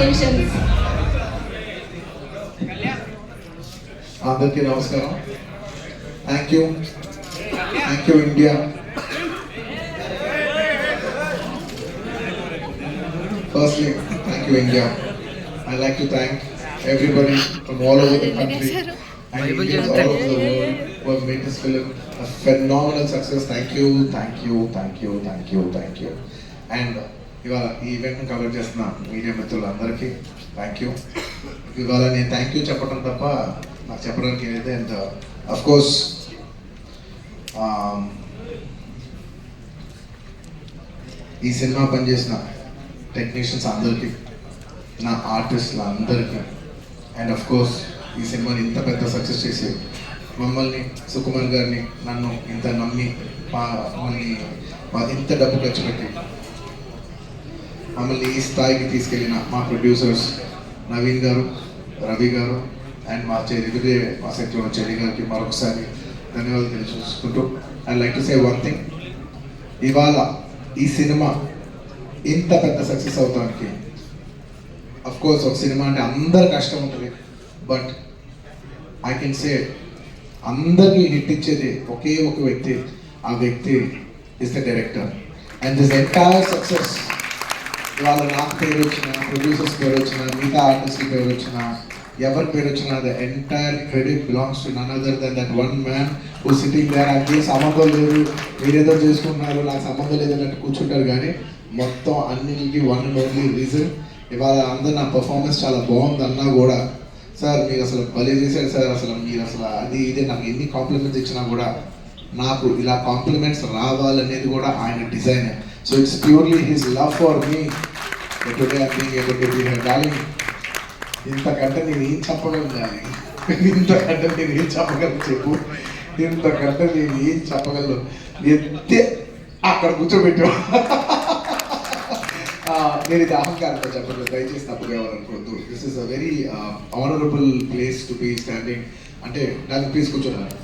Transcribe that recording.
Congratulations అందరికీ నమస్కారం thank you thank you India firstly thank you India I like to thank everybody from all over the country and Indians all over the world who have made this film a phenomenal success. Thank you, thank you, thank you, thank you, thank you. And ఇవాళ ఈ ఈవెంట్ని cover చేస్తున్న media మిత్రులందరికీ thank you ఇవాళ నేను thank you చెప్పడం తప్ప నాకు చెప్పడానికి ఏదైతే అంత అఫ్కోర్స్ um, ఈ సినిమా పనిచేసిన టెక్నీషియన్స్ అందరికీ నా ఆర్టిస్టులు అందరికీ అండ్ అఫ్ కోర్స్ ఈ సినిమాని ఇంత పెద్ద సక్సెస్ చేసి మమ్మల్ని సుకుమార్ గారిని నన్ను ఇంత నమ్మి మా మమ్మల్ని ఇంత డబ్బు ఖర్చు పెట్టి మమ్మల్ని ఈ స్థాయికి తీసుకెళ్ళిన మా ప్రొడ్యూసర్స్ నవీన్ గారు రవి గారు అండ్ మా చెరి మా సెట్లో చెల్లి గారికి మరొకసారి ధన్యవాదాలు తెలియజేసుకుంటూ I like to say one thing ఇవాళ ఈ సినిమా ఇంత పెద్ద సక్సెస్ అవడానికి అఫ్ కోర్స్ ఒక సినిమా అంటే అందరు కష్టం ఉంటుంది బట్ ఐ కెన్ సే అందరికీ హిట్ ఇచ్చేది ఒకే ఒక వ్యక్తి ఆ వ్యక్తి is the director and this entire success ఇవాళ నాకు పేరు వచ్చిన ప్రొడ్యూసర్స్ పేరు వచ్చిన మిగతా ఆర్టిస్ట్ పేరు వచ్చిన ఎవరి పేరు వచ్చిన the entire credit belongs to none other than that one man oh sitting there అంటే సంబంధం లేదు మీరేదో చేసుకుంటున్నారు నాకు సంబంధం లేదు అన్నట్టు కూర్చుంటారు. కానీ మొత్తం అన్నిటికీ వన్ అండ్ ఓన్లీ రీజన్ ఇవాళ అందరు నా పర్ఫార్మెన్స్ చాలా బాగుంది అన్నా కూడా సార్ మీరు అసలు భలే చేశారు సార్ అసలు మీరు అసలు అది ఇది నాకు ఎన్ని కాంప్లిమెంట్స్ ఇచ్చినా కూడా నాకు ఇలా కాంప్లిమెంట్స్ రావాలనేది కూడా ఆయన design so it's purely his love for me today I being able to ఇంతకంటే నేను ఏం చెప్పగలను కానీ ఇంతకంటే నేను ఏం చెప్పగలను చెప్పు? ఇంతకంటే నేను ఏం చెప్పగలను? ఎత్తే అక్కడ కూర్చోబెట్టావు నేను ఇది అహంకారంతో చెప్పలేదు. దయచేసి తప్పుగా ఎవరనుకోవద్దు this is a very honourable place to be standing అంటే దాన్ని ప్లీజ్ కూర్చోన్నారు